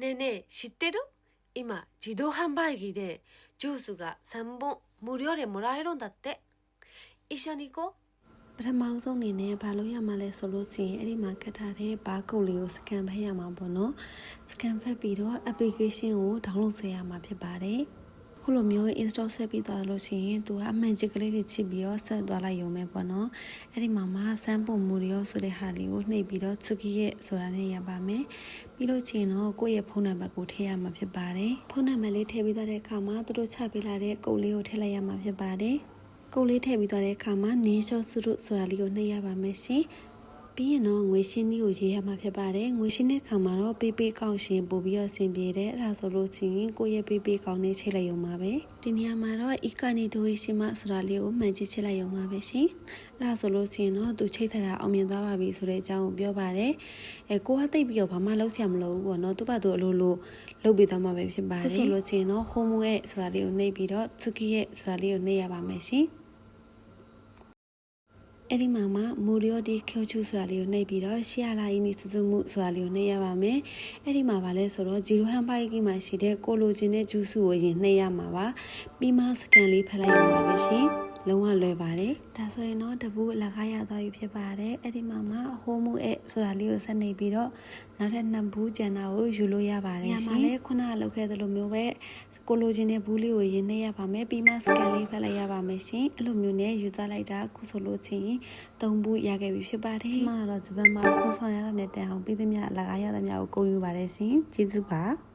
ねえねえ知ってる今自動販売機でジュースが3本無料でもらえるんだって一緒に行こう ပထမဆုံးအနေနဲ့ဘာလို့ရမှာလဲဆိုလို့ချင်းအဲ့ဒီမှာကတ်ထားတဲ့ဘားကုတ်လေးကိုစကန်ဖက်ရမှာပေါ့နော်စကန်ဖက်ပြီးတော့ application ကို download ဆွဲရမှာဖြစ်ပါတယ် ခုလိုမျိုး install ဆက်ပြီးသွားလို့ရှိရင်သူကအမှန်ချစ်ကလေးတွေချစ်ပြီးတော့ဆက်သွားလိုက်ရုံပဲပေါ့နော်အဲ့ဒီမှာမှစမ်းပုံမူရောဆိုတဲ့ဟာလေးကိုနှိပ်ပြီးတော့ Tsuki ရဲ့ဆိုတာနဲ့ရပါမယ်ပြီးလို့ချင်းတော့ကိုယ့်ရဲ့ဖုန်းနံပါတ်ကိုထည့်ရမှာဖြစ်ပါတယ်ဖုန်းနံပါတ်လေးထည့်ပြီးသွားတဲ့အခါမှာသူတို့ချပေးလာတဲ့ကုတ်လေးကိုထည့်လိုက်ရမှာဖြစ်ပါတယ်ကုတ်လေးထည့်ပြီးသွားတဲ့အခါမှာနင်းလျှော့စုရုဆိုတာလေးကိုနှိပ်ရပါမယ်ရှင် ပြီးရင်တော့ငွေရှင်းနည်းကိုရေးရမှာဖြစ်ပါတယ်ငွေရှင်းတဲ့အခါမှာတော့ပေးပေးကောက်ရှင်ပို့ပြီးတော့အဆင်ပြေတယ်အဲ့ဒါဆိုလို့ချင်းကိုယ့်ရဲ့ပေးပေးကောက်နဲ့ချိန်လိုက်ရုံပါပဲဒီနေရာမှာတော့ e-kani ဒိုရှိမဆိုတာလေးကိုမှန်ကြည့်ချိန်လိုက်ရုံပါပဲရှင်အဲ့ဒါဆိုလို့ချင်းတော့သူချိန်ထတာအောင်မြင်သွားပါပြီဆိုတဲ့အကြောင်းကိုပြောပါတယ်အဲကိုကတိတ်ပြီးတော့ဘာမှလုပ်ဆရာမလိုဘူးပေါ့နော်သူ့ဘာသူအလိုလိုလုပ်ပြီးသွားမှာပဲဖြစ်ပါတယ်ဆိုလို့ချင်းတော့ home ရဲ့ဆိုတာလေးကိုနှိပ်ပြီးတော့ tsuki ရဲ့ဆိုတာလေးကိုနှိပ်ရပါမယ်ရှင် အဲ့ဒီမှာမှမူလျောဒီခေါချူဆိုတာလေးကိုနှိပ်ပြီးတော့ရှီယာလာအင်းနီစစုမှုဆိုတာလေးကိုနှိပ်ရပါမယ်။အဲ့ဒီမှာဗာလဲဆိုတော့ဂျီရိုဟန်ပိုက်ကီမှာရှိတဲ့ကိုလိုချင်တဲ့ဂျူးစုကိုရင်နှိပ်ရမှာပါ။ပြီးမှစကန်လေးဖက်လိုက်ရမှာပဲရှင်။ လုံးဝလွယ်ပါတယ်။ဒါဆိုရင်တော့တပူလက်ကားရသွားပြီဖြစ်ပါတယ်။အဲ့ဒီမှာမှဟိုးမှုအဲဆိုတာလေးကိုဆက်နေပြီးတော့နောက်ထပ်နှစ်ဘူးကျန်တာကိုယူလို့ရပါတယ်ရှင်။ညမှာလဲခုနကလောက်ခဲ့သလိုမျိုးပဲကိုလိုချင်တဲ့ဘူးလေးကိုရင်နှိပ်ရပါမယ်။ပြီးမှစကန်လေးဖက်လိုက်ရပါမယ်ရှင်။အဲ့လိုမျိုးနဲ့ယူသွားလိုက်တာခုဆိုလို့ချင်းသုံးဘူးရခဲ့ပြီဖြစ်ပါတယ်။ကျမကတော့ဂျပန်မှာခုဆောင်ရတဲ့တန်အောင်ပြီးသမျှလက်ကားရသမျှကိုကိုယူပါတယ်ရှင်။ကျေးဇူးပါ။